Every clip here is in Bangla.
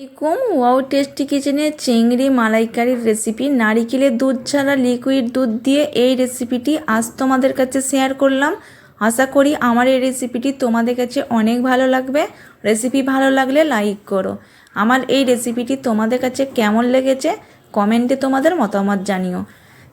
আসসালামাইকুম ওয়াও, টেস্টি কিচেনের চিংড়ি মালাইকারির রেসিপি নারিকেলের দুধ ছাড়া লিকুইড দুধ দিয়ে এই রেসিপিটি আজ তোমাদের কাছে শেয়ার করলাম। আশা করি আমার এই রেসিপিটি তোমাদের কাছে অনেক ভালো লাগবে। রেসিপি ভালো লাগলে লাইক করো। আমার এই রেসিপিটি তোমাদের কাছে কেমন লেগেছে কমেন্টে তোমাদের মতামত জানিও।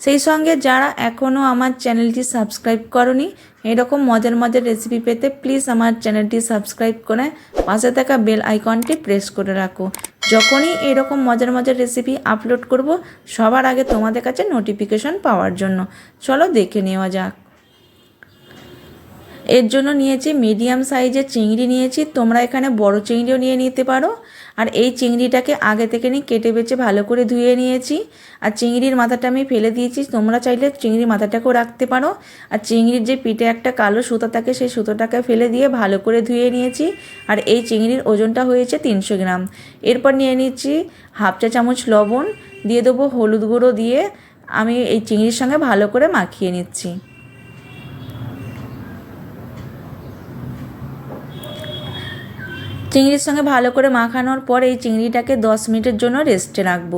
সেই সঙ্গে যারা এখনও আমার চ্যানেলটি সাবস্ক্রাইব করনি, এরকম মজার মজার রেসিপি পেতে প্লিজ আমার চ্যানেলটি সাবস্ক্রাইব করে পাশে থাকা বেল আইকনটি প্রেস করে রাখো। যখনই এরকম মজার মজার রেসিপি আপলোড করব, সবার আগে তোমাদের কাছে নোটিফিকেশন পাওয়ার জন্য। চলো দেখে নেওয়া যাক। এর জন্য নিয়েছি মিডিয়াম সাইজের চিংড়ি নিয়েছি। তোমরা এখানে বড় চিংড়িও নিয়ে নিতে পারো। আর এই চিংড়িটাকে আগে থেকে নিয়ে কেটে বেছে ভালো করে ধুয়ে নিয়েছি। আর চিংড়ির মাথাটা আমি ফেলে দিয়েছি। তোমরা চাইলে চিংড়ির মাথাটাকেও রাখতে পারো। আর চিংড়ির যে পিঠে একটা কালো সুতো থাকে, সেই সুতোটাকে ফেলে দিয়ে ভালো করে ধুয়ে নিয়েছি। আর এই চিংড়ির ওজনটা হয়েছে তিনশো গ্রাম। এরপর নিয়ে নিচ্ছি হাফ চা চামচ লবণ। দিয়ে দেবো হলুদ গুঁড়ো দিয়ে। আমি এই চিংড়ির সঙ্গে ভালো করে মাখিয়ে নিচ্ছি। চিংড়ির সঙ্গে ভালো করে মাখানোর পর এই চিংড়িটাকে দশ মিনিটের জন্য রেস্টে রাখব।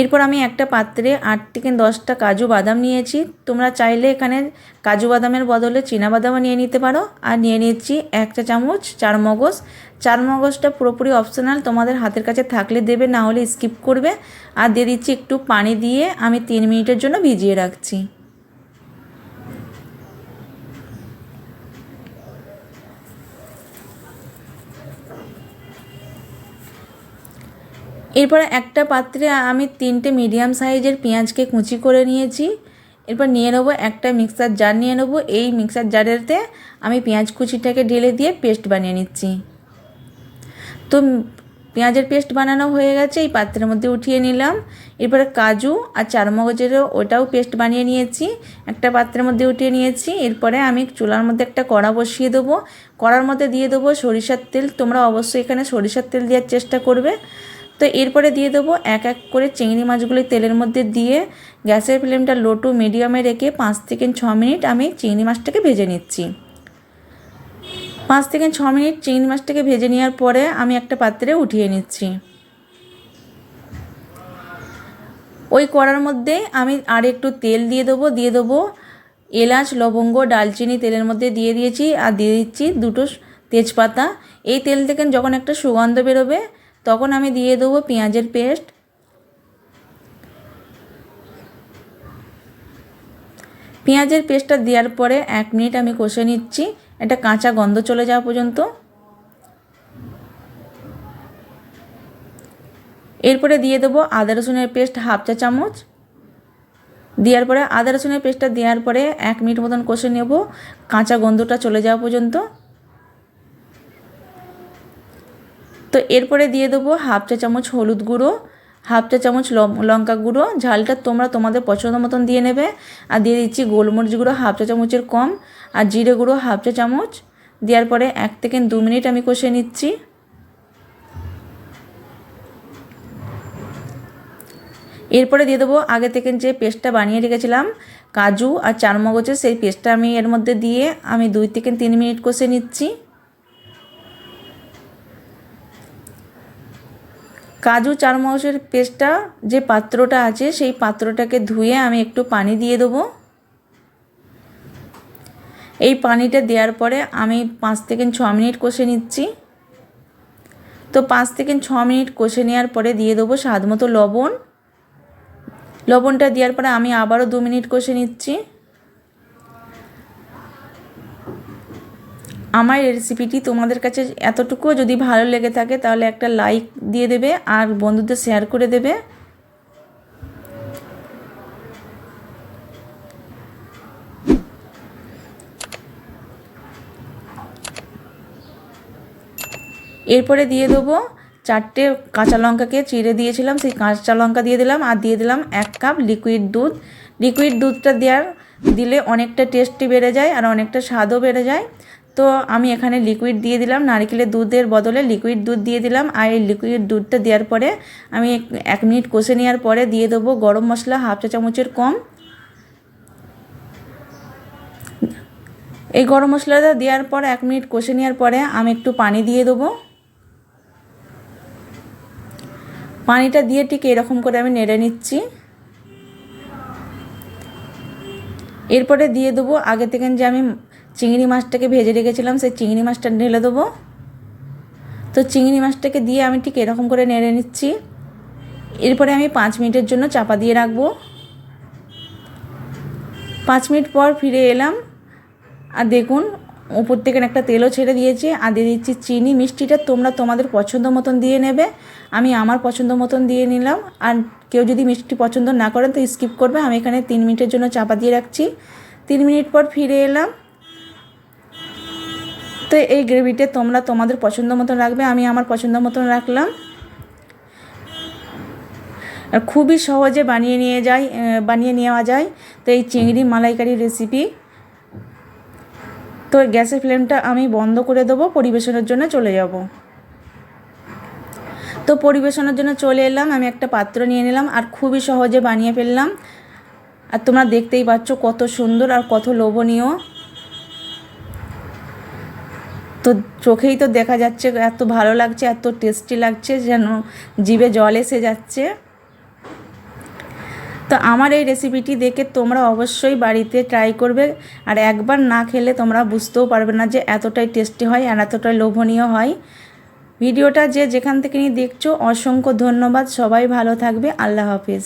এরপর আমি একটা পাত্রে আট থেকে দশটা কাজু বাদাম নিয়েছি। তোমরা চাইলে এখানে কাজু বাদামের বদলে বাদামও নিয়ে নিতে পারো। আর নিয়ে নিচ্ছি একটা চামচ চার মগজ চার মগজটা পুরোপুরি অপশনাল তোমাদের হাতের কাছে থাকলে দেবে, না হলে স্কিপ করবে। আর দিয়ে দিচ্ছি একটু পানি দিয়ে আমি তিন মিনিটের জন্য ভিজিয়ে রাখছি। এরপর একটা পাত্রে আমি তিনটে মিডিয়াম সাইজের পেঁয়াজকে কুচি করে নিয়েছি। এরপর নিয়ে নেব একটা মিক্সার জার, নিয়ে নেব। এই মিক্সার জারেতে আমি পেঁয়াজ কুচিটাকে ঢেলে দিয়ে পেস্ট বানিয়ে নিচ্ছি। তো পেঁয়াজের পেস্ট বানানো হয়ে গেছে, এই পাত্রের মধ্যে উঠিয়ে নিলাম। এরপরে কাজু আর চারমগজেরও ওটাও পেস্ট বানিয়ে নিয়েছি। একটা পাত্রের মধ্যে উঠিয়ে নিয়েছি। এরপরে আমি চুলার মধ্যে একটা কড়া বসিয়ে দেবো। কড়ার মধ্যে দিয়ে দেবো সরিষার তেল। তোমরা অবশ্যই এখানে সরিষার তেল দেওয়ার চেষ্টা করবে। তো এরপরে দিয়ে দেবো এক এক করে চিংড়ি মাছগুলি তেলের মধ্যে দিয়ে গ্যাসের ফ্লেমটা লো টু মিডিয়ামে রেখে পাঁচ থেকে ছ মিনিট আমি চিংড়ি মাছটাকে ভেজে নিচ্ছি। পাঁচ থেকে ছ মিনিট চিংড়ি মাছটাকে ভেজে নেওয়ার পরে আমি একটা পাত্রে উঠিয়ে নিচ্ছি। ওই কড়ার মধ্যে আমি আর একটু তেল দিয়ে দেবো দিয়ে দেবো এলাচ, লবঙ্গ, ডালচিনি তেলের মধ্যে দিয়ে দিয়েছি আর দিয়ে দিচ্ছি দুটো তেজপাতা। এই তেল থেকে যখন একটা সুগন্ধ বেরোবে তখন আমি দিয়ে দেবো পেঁয়াজের পেস্ট। পেঁয়াজের পেস্টটা দেওয়ার পরে এক মিনিট আমি কষে নিচ্ছি। একটা কাঁচা গন্ধ চলে যাওয়া পর্যন্ত। এরপরে দিয়ে দেবো আদা রসুনের পেস্ট হাফ চা চামচ। দেওয়ার পরে আদা রসুনের পেস্টটা দেওয়ার পরে এক মিনিট মতন কষে নেব। কাঁচা গন্ধটা চলে যাওয়া পর্যন্ত। তো এরপরে দিয়ে দেবো হাফ চা চামচ হলুদ গুঁড়ো, হাফ চা চামচ লঙ্কা গুঁড়ো। ঝালটা তোমরা তোমাদের পছন্দ মতন দিয়ে নেবে। আর দিয়ে দিচ্ছি গোলমরিচ গুঁড়ো হাফ চা চামচের কম। আর জিরে গুঁড়ো হাফ চা চামচ। দেওয়ার পরে এক থেকে দু মিনিট আমি কষে নিচ্ছি। এরপরে দিয়ে দেবো আগে থেকে যে পেস্টটা বানিয়ে রেখেছিলাম, কাজু আর চারমগজের সেই পেস্টটা আমি এর মধ্যে দিয়ে আমি দুই থেকে তিন মিনিট কষে নিচ্ছি। কাজু চারমগজের পেস্টটা যে পাত্রটা আছে, সেই পাত্রটাকে ধুয়ে আমি একটু পানি দিয়ে দেবো। এই পানিটা দেওয়ার পরে আমি পাঁচ থেকে ছ মিনিট কষে নিচ্ছি। তো পাঁচ থেকে ছ মিনিট কষে নেওয়ার পরে দিয়ে দেবো স্বাদ মতো লবণ। লবণটা দেওয়ার পরে আমি আবারও দু মিনিট কষে নিচ্ছি। আমার রেসিপিটি তোমাদের কাছে এতটুকুও যদি ভালো লেগে থাকে, তাহলে একটা লাইক দিয়ে দেবে আর বন্ধুদের শেয়ার করে দেবে। এরপরে দিয়ে দেবো চারটে কাঁচা লঙ্কাকে চিড়ে দিয়েছিলাম, সেই কাঁচা লঙ্কা দিয়ে দিলাম আর দিয়ে দিলাম এক কাপ লিকুইড দুধ। লিকুইড দুধটা দেওয়ার দিলে অনেকটা টেস্টি বেড়ে যায় আর অনেকটা স্বাদও বেড়ে যায়। তো আমি এখানে লিকুইড দিয়ে দিলাম, নারকেলের দুধের বদলে লিকুইড দুধ দিয়ে দিলাম, আর এই লিকুইড দুধটা দেওয়ার পরে আমি এক মিনিট কষে নেওয়ার পরে দিয়ে দেবো গরম মশলা হাফ চা চামচের কম। এই গরম মশলাটা দেওয়ার পর এক মিনিট কষে নেওয়ার পরে আমি একটু পানি দিয়ে দেবো। পানিটা দিয়ে ঠিক এরকম করে আমি নেড়ে নিচ্ছি। এরপরে দিয়ে দেবো আগে থেকে যে আমি চিংড়ি মাছটাকে ভেজে রেখেছিলাম, সেই চিংড়ি মাছটা ঢেলে দেবো। তো চিংড়ি মাছটাকে দিয়ে আমি ঠিক এরকম করে নেড়ে নিচ্ছি। এরপরে আমি পাঁচ মিনিটের জন্য চাপা দিয়ে রাখব। পাঁচ মিনিট পর ফিরে এলাম। আর দেখুন, উপর থেকে একটা তেলও ছেড়ে দিয়েছে। আর দিয়ে দিচ্ছি চিনি, মিষ্টিটা তোমরা তোমাদের পছন্দ মতন দিয়ে নেবে। আমি আমার পছন্দ মতন দিয়ে নিলাম। আর কেউ যদি মিষ্টি পছন্দ না করেন তো স্কিপ করবে। আমি এখানে তিন মিনিটের জন্য চাপা দিয়ে রাখছি। তিন মিনিট পর ফিরে এলাম। তো এই গ্রেভিতে তোমরা তোমাদের পছন্দ মতন রাখবে আমি আমার পছন্দ মতন রাখলাম। আর খুবই সহজে বানিয়ে নিয়ে আহ, বানিয়ে নেওয়া যায়। তো এই চিংড়ি মালাইকারি রেসিপি তো গ্যাসের ফ্লেমটা আমি বন্ধ করে দেবো পরিবেশনের জন্য চলে যাব। তো পরিবেশনের জন্য চলে এলাম আমি একটা পাত্র নিয়ে নিলাম আর খুবই সহজে বানিয়ে ফেললাম। আর তোমরা দেখতেই পাচ্ছ কত সুন্দর আর কত লোভনীয়। তো চোখেই তো দেখা যাচ্ছে, এত ভালো লাগছে, এত টেস্টি লাগছে যেন জিভে জল এসে যাচ্ছে। তো আমার এই রেসিপিটি দেখে তোমরা অবশ্যই বাড়িতে ট্রাই করবে আর একবার না খেলে তোমরা বুঝতেও পারবে না যে এতটাই টেস্টি হয় আর এতটাই লোভনীয় হয়। ভিডিওটা যে যেখান থেকে নিয়ে দেখছ, অসংখ্য ধন্যবাদ। সবাই ভালো থাকবে। আল্লাহ হাফিজ।